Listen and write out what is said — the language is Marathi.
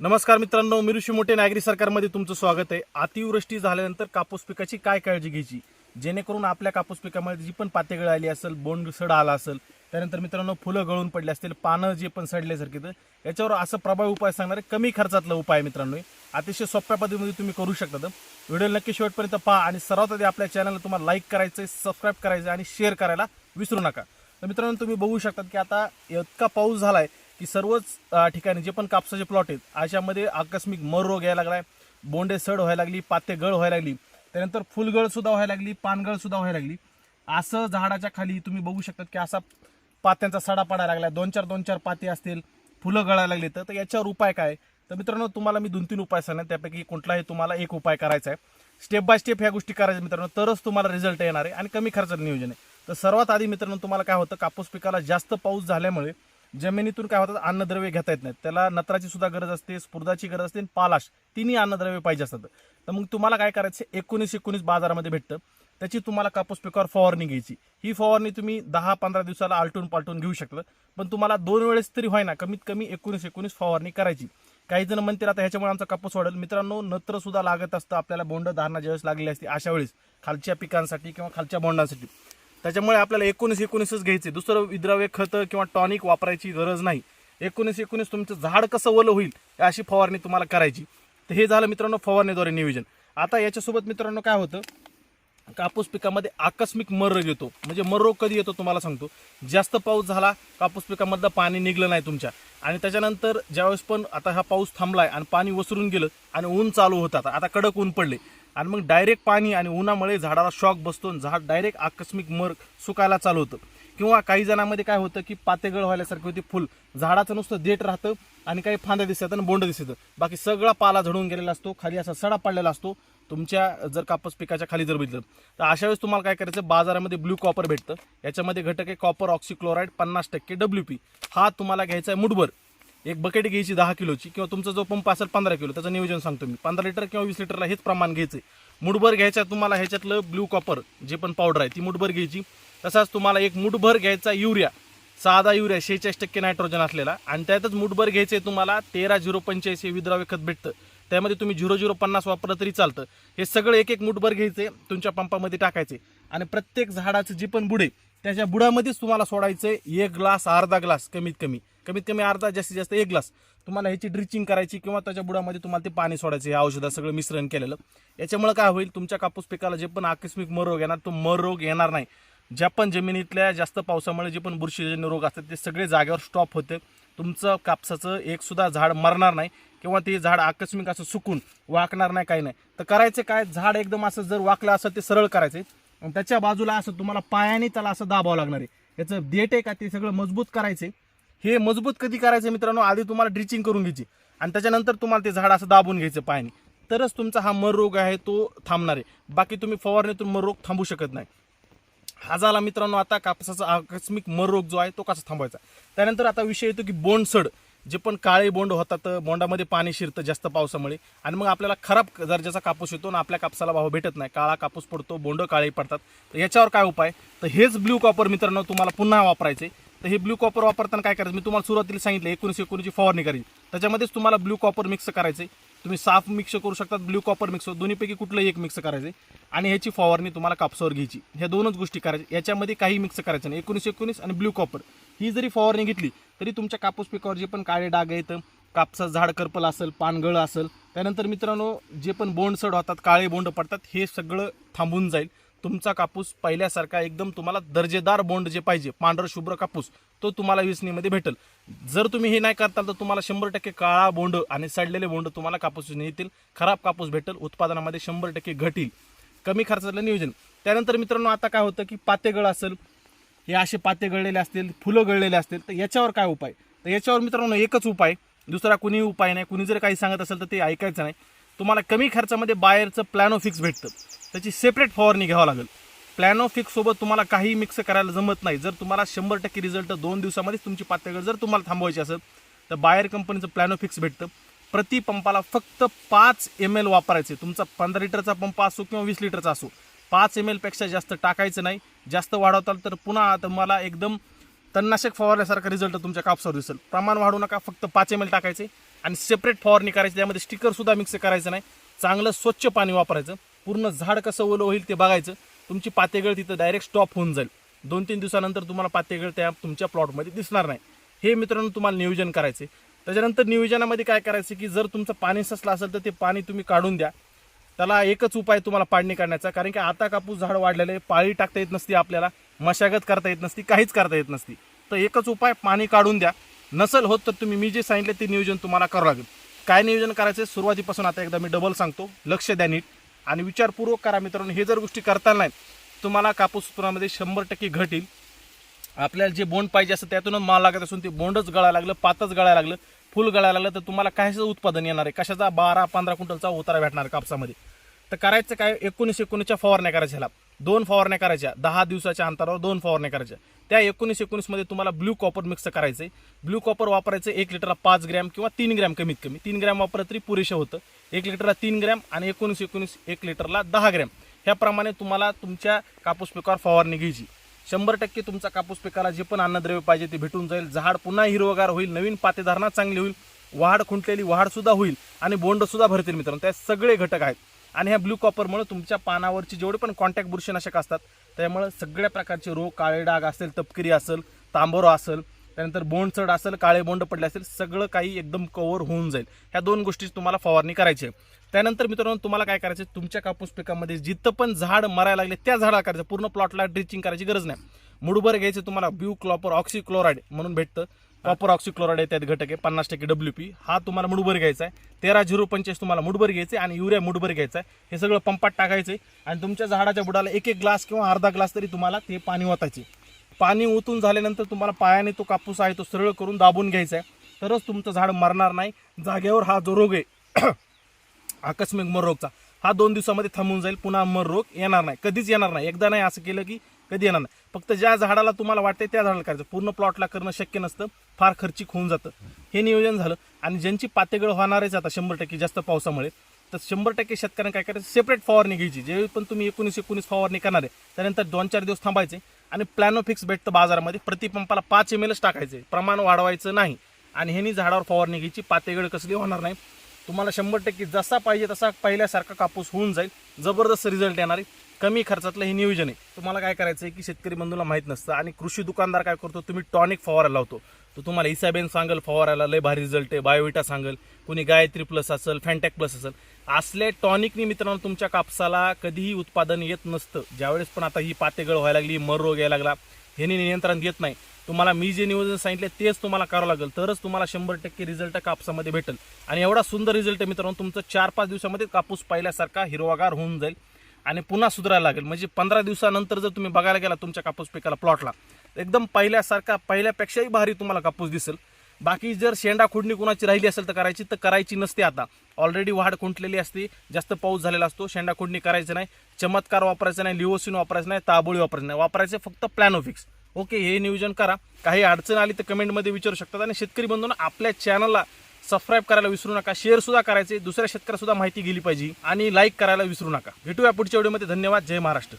नमस्कार मित्रांनो मी ऋषी मोठे नागरी सरकारमध्ये तुमचं स्वागत आहे. अतिवृष्टी झाल्यानंतर कापूस पिकाची काय काळजी घ्यायची? जेणेकरून आपल्या कापूस पिकामध्ये जी पण पातेगळ आली असेल बोंड सड आला असेल त्यानंतर मित्रांनो फुलं गळून पडले असतील पानं जे पण सडल्यासारखे तर याच्यावर असं प्रभावी उपाय सांगणारे कमी खर्चातला उपाय मित्रांनो अतिशय सोप्या पद्धतीमध्ये तुम्ही करू शकता तर. व्हिडिओ नक्की शेवटपर्यंत पहा आणि सर्वात आधी आपल्या चॅनलला तुम्हाला लाईक करायचं सबस्क्राईब करायचं आणि शेअर करायला विसरू नका. तर मित्रांनो तुम्ही बघू शकतात की आता इतका पाऊस झालाय की सर्वच ठिकाणी जे पण कापसाचे प्लॉट आहेत अशामध्ये आकस्मिक मर रोग यायला लागलाय बोंडे सड व्हायला लागली पाते गळ व्हायला लागली त्यानंतर फुलगळ सुद्धा व्हायला लागली पानगळ सुद्धा व्हायला लागली. असं झाडाच्या खाली तुम्ही बघू शकतात की असा पात्यांचा सडा पडायला लागला दोन चार दोन चार पाते असतील फुलं गळायला लागली तर याच्यावर उपाय काय? तर मित्रांनो तुम्हाला मी दोन तीन उपाय सांगणार त्यापैकी कुठलाही तुम्हाला एक उपाय करायचा आहे. स्टेप बाय स्टेप ह्या गोष्टी करायच्या मित्रांनो तरच तुम्हाला रिझल्ट येणार आहे आणि कमी खर्चाचं नियोजन आहे. तर सर्वात आधी मित्रांनो तुम्हाला काय होतं कापूस पिकाला जास्त पाऊस झाल्यामुळे जमिनीतून काय होतात? अन्नद्रव्य घेता येत नाहीत. त्याला नत्राची सुद्धा गरज असते स्फुर्दाची गरज असते आणि पालाश. तिन्ही अन्नद्रव्य पाहिजे असतात. तर मग तुम्हाला काय करायचं? एकोणीस एकोणीस बाजारामध्ये भेटतं. त्याची तुम्हाला कापूस पिकावर फवारणी घ्यायची. ही फवारणी तुम्ही दहा पंधरा दिवसाला आलटून पालटून घेऊ शकलं. पण तुम्हाला दोन वेळेस तरी व्हायना कमीत कमी एकोणीस एकोणीस फवारणी करायची. काही जण म्हणतील आता ह्याच्यामुळे आमचा कापूस वाढेल. मित्रांनो नत्र सुद्धा लागत असतं. आपल्याला बोंड धारणा ज्यावेळेस लागलेली असते अशा वेळेस खालच्या पिकांसाठी किंवा खालच्या बोंडांसाठी. त्याच्यामुळे आपल्याला एकोणीस एकोणीसच घ्यायचे दुसरं विद्राव्य खतं किंवा टॉनिक वापरायची गरज नाही. एकोणीस एकोणीस तुमचं झाड कसं वलं होईल अशी फवारणी तुम्हाला करायची. तर हे झालं मित्रांनो फवारणीद्वारे नियोजन. आता याच्यासोबत मित्रांनो काय होतं कापूस पिकामध्ये आकस्मिक मररोग येतो. म्हणजे मर रोग कधी येतो तुम्हाला सांगतो. जास्त पाऊस झाला कापूस पिकामधलं पाणी निघलं नाही तुमच्या. आणि त्याच्यानंतर ज्यावेळेस पण आता हा पाऊस थांबलाय आणि पाणी वसरून गेलं आणि ऊन चालू होतात आता कडक ऊन पडले. आणि मग डायरेक्ट पाणी आणि उन्हामुळे झाडाला शॉक बसतो आणि झाड डायरेक्ट आकस्मिक मर सुकायला चालू होतं. किंवा काही जणांमध्ये काय होतं की पातेगळ व्हायल्यासारखी होती फुल. झाडाचं नुसतं देठ राहतं आणि काही फांद्या दिसतात आणि बोंड दिसतं बाकी सगळा पाला झडून गेलेला असतो खाली असा सडा पडलेला असतो. तुमच्या जर कापूस पिकाच्या खाली जर बघितलं तर अशा वेळेस तुम्हाला काय करायचं बाजारामध्ये ब्ल्यू कॉपर भेटतं. याच्यामध्ये घटक आहे कॉपर ऑक्सिक्लोराईड पन्नास टक्के डब्ल्यू पी हा तुम्हाला घ्यायचा आहे मुठभर. एक बकेट घ्यायची दहा किलोची किंवा तुमचा जो पंप असेल पंधरा किलो त्याचं नियोजन सांगतो मी. पंधरा लिटर किंवा वीस लिटरला हेच प्रमाण घ्यायचं मुठभर घ्यायचा तुम्हाला ह्याच्यातलं ब्ल्यू कॉपर जे पण पावडर आहे ती मुठभर घ्यायची. तसाच तुम्हाला एक मुठभर घ्यायचा युरिया साधा युरिया शेहेचाळीस टक्के नायट्रोजन असलेला. आणि त्यातच मुठभर घ्यायचे तुम्हाला तेरा झिरो पंच्याऐंशी विद्राव्य खत भेटतं. त्यामध्ये तुम्ही झिरो झिरो पन्नास वापरलं तरी चालतं. हे सगळं एक एक मुठभर घ्यायचे तुमच्या पंपामध्ये टाकायचे आणि प्रत्येक झाडाचं जे पण बुडे त्याच्या बुडामध्येच तुम्हाला सोडायचं एक ग्लास अर्धा ग्लास कमीत कमी. कमीत कमी अर्धा जास्तीत जास्त एक ग्लास. तुम्हाला ह्याची ड्रिचिंग करायची किंवा त्याच्या बुडामध्ये तुम्हाला ते पाणी सोडायचं हे औषधा सगळं मिश्रण केलेलं. याच्यामुळे काय होईल तुमच्या कापूस पिकाला जे पण आकस्मिक मर रोग येणार तो मर रोग येणार नाही. ज्या पण जमिनीतल्या जास्त पावसामुळे जे पण बुरशीजन्य रोग असतात ते सगळे जागेवर स्टॉप होते. तुमचं कापसाचं एकसुद्धा झाड मरणार नाही किंवा ते झाड आकस्मिक असं सुकून वाकणार नाही काही नाही. तर करायचं काय? झाड एकदम असं जर वाकलं असं ते सरळ करायचं. आणि त्याच्या बाजूला असं तुम्हाला पायाने त्याला असं दाबावं लागणार आहे. याचं देठ आहे का ते सगळं मजबूत करायचे हे मजबूत कधी करायचं मित्रांनो? आधी तुम्हाला ड्रिचिंग करून घ्यायची. आणि त्याच्यानंतर तुम्हाला ते झाड असं दाबून घ्यायचं पायाने. तरच तुमचा हा मर रोग आहे तो थांबणार आहे. बाकी तुम्ही फवारणीतून मर रोग थांबू शकत नाही. हा झाला मित्रांनो आता कापसाचा आकस्मिक मर रोग जो आहे तो कसा थांबवायचा? त्यानंतर आता विषय येतो की बोंडसड. जे पण काळे बोंड होतात बोंडामध्ये पाणी शिरतं जास्त पावसामुळे. आणि मग आपल्याला खराब दर्जाचा कापूस येतो आणि आपल्या कापसाला भाव भेटत नाही. काळा कापूस पडतो बोंड काळे पडतात. तर याच्यावर काय उपाय? तर हेच ब्ल्यू कॉपर मित्रांनो तुम्हाला पुन्हा वापरायचे. तर हे ब्ल्यू कॉपर वापरताना काय करायचं? मी तुम्हाला सुरुवातीला सांगितलं एकोणीस एकोणीसची फवारणी करायची. त्याच्यामध्येच तुम्हाला ब्ल्यू कॉपर मिक्स करायचे. तुम्ही साफ मिक्स करू शकतात ब्ल्यू कॉपर मिक्स. दोन्हीपैकी कुठलंही एक मिक्स करायचे. आणि ह्याची फवारणी तुम्हाला कापसावर घ्यायची. ह्या दोनच गोष्टी करायच्या. याच्यामध्ये काही मिक्स करायचं नाही. एकोणीस एकोणीस आणि ब्ल्यू कॉपर. ही जरी फवारणी घेतली तरी तुमच्या कापूस पिकावर जे पण काळे डाग आहेत कापसाचं झाड करपल असेल पानगळ असेल त्यानंतर मित्रांनो जे पण बोंडसड होतात काळे बोंड पडतात हे सगळं थांबून जाईल. तुमचा कापूस पहिल्यासारखा एकदम तुम्हाला दर्जेदार बोंड जे पाहिजे पांढर शुभ्र कापूस तो तुम्हाला विसणीमध्ये भेटेल. जर तुम्ही हे नाही करताल तर तुम्हाला शंभर टक्के काळा बोंड आणि सडलेले बोंड तुम्हाला कापूस येतील. खराब कापूस भेटेल उत्पादनामध्ये शंभर टक्के घटील. कमी खर्चातलं नियोजन. त्यानंतर मित्रांनो आता काय होतं की पातेगळ असेल हे असे पाते गळलेले असतील फुलं गळलेले असतील तर याच्यावर काय उपाय? तर याच्यावर मित्रांनो एकच उपाय दुसरा कुणी उपाय नाही. कुणी जर काही सांगत असेल तर ते ऐकायचं नाही. तुम्हाला कमी खर्चामध्ये बाहेरचं प्लॅनोफिक्स भेटतं. त्याची सेपरेट फवारणी घ्यावं लागेल. प्लॅनोफिक्ससोबत तुम्हाला काही मिक्स करायला जमत नाही. जर तुम्हाला शंभर टक्के रिझल्ट दोन दिवसामध्येच तुमची पातळी जर तुम्हाला थांबवायची असेल तर बाहेर कंपनीचं प्लॅनोफिक्स भेटतं. प्रति पंपाला फक्त पाच एम एल वापरायचे. तुमचा पंधरा लिटरचा पंप असो किंवा वीस लिटरचा असो. पाच एम एलपेक्षा जास्त टाकायचं नाही. जास्त वाढवताल तर पुन्हा तुम्हाला एकदम तणनाशक फवारल्यासारखा रिझल्ट तुमच्या कापसावर दिसेल. प्रमाण वाढवू नका फक्त पाच एम एल टाकायचे आणि सेपरेट फवारणी करायची त्यामध्ये स्टिकरसुद्धा मिक्स करायचं नाही. चांगलं स्वच्छ पाणी वापरायचं. पूर्ण झाड कसं ओलं होईल ते बघायचं. तुमची पातेगळ तिथं डायरेक्ट स्टॉप होऊन जाईल. दोन तीन दिवसानंतर तुम्हाला पातेगळ त्या तुमच्या प्लॉटमध्ये दिसणार नाही. हे मित्रांनो तुम्हाला नियोजन करायचे त्याच्यानंतर नियोजनामध्ये काय करायचं की जर तुमचं पाणी ससलं असेल तर ते पाणी तुम्ही काढून द्या. त्याला एकच उपाय तुम्हाला पाडणी काढण्याचा कारण की आता कापूस झाड वाढलेलं आहे पाळी टाकता येत नसती आपल्याला मशागत करता येत नसती काहीच करता येत नसती. तर एकच उपाय पाणी काढून द्या. नसल होत तर तुम्ही मी जे सांगितले ते नियोजन तुम्हाला करावं लागेल. काय नियोजन करायचं सुरुवातीपासून आता एकदा मी डबल सांगतो. लक्ष द्या नीट. आणि विचारपूर्वक करा मित्रांनो हे जर गोष्टी करता नाही तुम्हाला कापूस उत्पन्नामध्ये शंभर टक्के घट येईल आपल्याला जे बोंड पाहिजे असतं त्यातूनच माल लागत असून ते बोंडच गळायला लागलं पातच गळायला लागलं फुल गळायला लागलं तर तुम्हाला काहीच उत्पादन येणार आहे कशाचा बारा पंधरा क्विंटलचा उतारा भेटणार कापसामध्ये? तर करायचं काय? एकोणीस एकोणीसच्या फवारण्या करायच्या ह्याला. दोन फवारण्या करायच्या. दहा दिवसाच्या अंतरावर दोन फवारण्या करायच्या. त्या एकोणीस एकोणीसमध्ये तुम्हाला ब्ल्यू कॉपर मिक्स करायचं ब्ल्यू कॉपर वापरायचं एक लिटरला पाच ग्रॅम किंवा तीन ग्रॅम कमीत कमी. तीन ग्रॅम वापरलं तरी पुरेशा होतं. एक लिटरला तीन ग्रॅम आणि एकोणीस एकोणीस एक लिटरला दहा ग्रॅम. ह्याप्रमाणे तुम्हाला तुमच्या कापूस पिकावर फवारणी घ्यायची. शंभर टक्के तुमचा कापूस पिकाला जे पण अन्नद्रव्य पाहिजे ते भेटून जाईल. झाड पुन्हा हिरवगार होईल नवीन पातेधारणा चांगली होईल वाढ खुंटलेली वाढसुद्धा होईल आणि बोंडसुद्धा भरतील मित्रांनो. त्या सगळे घटक आहेत. आणि ह्या ब्ल्यू कॉपरमुळे तुमच्या पानावरची जेवढे पण कॉन्टॅक्ट बुरशीनाशक असतात त्यामुळे सगळ्या प्रकारचे रोग काळे डाग असेल तपकिरी असेल तांबोरा असेल त्यानंतर बोंड चढ असेल काळे बोंड पडले असेल सगळं काही एकदम कव्हर होऊन जाईल. ह्या दोन गोष्टी तुम्हाला फवारणी करायची आहे. त्यानंतर मित्रांनो तुम्हाला काय करायचं आहे? तुमच्या कापूस पिकामध्ये जिथं पण झाड मरायला लागले त्या झाडाला करायचं? पूर्ण प्लॉटला ड्रिचिंग करायची गरज नाही. मुडभर घ्यायचं तुम्हाला. ब्यू क्लॉपर ऑक्सिक्लोराईड म्हणून भेटतं. कॉपर ऑक्सिक्लोराईड आहे त्यात घटक आहे. पन्नास टक्के डब्ल्यू पी हा तुम्हाला मुडभर घ्यायचा आहे. तेरा झिरो पंचवीस तुम्हाला मूडभर घ्यायचं आहे आणि युरिया मुडभर घ्यायचा आहे. हे सगळं पंपात टाकायचं आहे. आणि तुमच्या झाडाच्या बुडाला एक एक ग्लास किंवा अर्धा ग्लास तरी तुम्हाला ते पाणी वाचायचे पाणी ओतून झाल्यानंतर तुम्हाला पायाने तो कापूस आहे तो सरळ करून दाबून घ्यायचा आहे. तरच तुमचं झाड मरणार नाही. जागेवर हा जो रोग आहे आकस्मिक मर रोगचा हा दोन दिवसामध्ये थांबून जाईल. पुन्हा मर रोग येणार नाही. कधीच येणार नाही. एकदा नाही असं केलं की कधी येणार नाही. फक्त ज्या झाडाला तुम्हाला वाटते त्या झाडाला करायचं. पूर्ण प्लॉटला करणं शक्य नसतं. फार खर्चिक होऊन जातं. हे नियोजन झालं. आणि ज्यांची पातेगळ होणारच आता शंभर टक्के जास्त पावसामुळे तर शंभर टक्के शेतकऱ्यांना काय करायचं? सेपरेट फवारणी घ्यायची. जेव्हा पण तुम्ही एकोणीस एकोणीस फवारणी करणार आहे त्यानंतर दोन चार दिवस थांबायचे. आणि प्लॅनोफिक्स भेटतं बाजारामध्ये. प्रतिपंपाला पाच एम एलच टाकायचं. प्रमाण वाढवायचं नाही. आणि ह्यानी झाडावर फवारणी घ्यायची. पातेगड कसली होणार नाही. तुम्हाला शंभर टक्के जसा पाहिजे तसा पहिल्यासारखा कापूस होऊन जाईल. जबरदस्त रिझल्ट येणार आहे. कमी खर्चातलं हे नियोजन आहे. तुम्हाला काय करायचं आहे की शेतकरी बंधूला माहीत नसतं. आणि कृषी दुकानदार काय करतो? तुम्ही टॉनिक फवारा लावतो. तो तुम्हाला इसाबेन सांगल फवारायला लय भारी रिझल्ट आहे बायोविटा सांगल कुणी गायत्री प्लस असेल फॅन्टॅक प्लस असेल. असले टॉनिकनी मित्रांनो तुमच्या कापसाला कधीही उत्पादन येत नसतं. ज्यावेळेस पण आता ही पातेगळ व्हायला लागली मर रोग यायला लागला ह्यानी नियंत्रण येत नाही. तुम्हाला मी जे नियोजन सांगितले तेच तुम्हाला करावं लागेल. तरच तुम्हाला शंभर टक्के रिझल्ट कापसामध्ये भेटेल. आणि एवढा सुंदर रिझल्ट आहे मित्रांनो तुमचं चार पाच दिवसामध्ये कापूस पहिल्यासारखा हिरवागार होऊन जाईल. आणि पुन्हा सुधारायला लागेल. म्हणजे पंधरा दिवसानंतर जर तुम्ही बघायला गेला तुमच्या कापूस पिकाला प्लॉटला एकदम पहिल्यासारखा पहिल्यापेक्षाही भारी तुम्हाला कापूस दिसेल. बाकी जर शेंडा खुडणी कुणाची राहिली असेल तर करायची तर करायची नसते आता. ऑलरेडी वाढ खुंटलेली असते जास्त पाऊस झालेला असतो शेंडा खुडणी करायचं नाही चमत्कार वापरायचा नाही लिओसिन वापरायचं नाही ताबोळी वापरायचं नाही. वापरायचं फक्त प्लॅनोफिक्स ओके हे नियोजन करा. काही अडचण आली तर कमेंटमध्ये विचारू शकतात. आणि शेतकरी बंधूंना आपल्या चॅनलला सबस्क्राईब करायला विसरू नका. शेअर सुद्धा करायचे. दुसऱ्या शेतकऱ्याला सुद्धा माहिती गेली पाहिजे. आणि लाईक करायला विसरू नका. भेटूया पुढच्या व्हिडिओमध्ये धन्यवाद. जय महाराष्ट्र.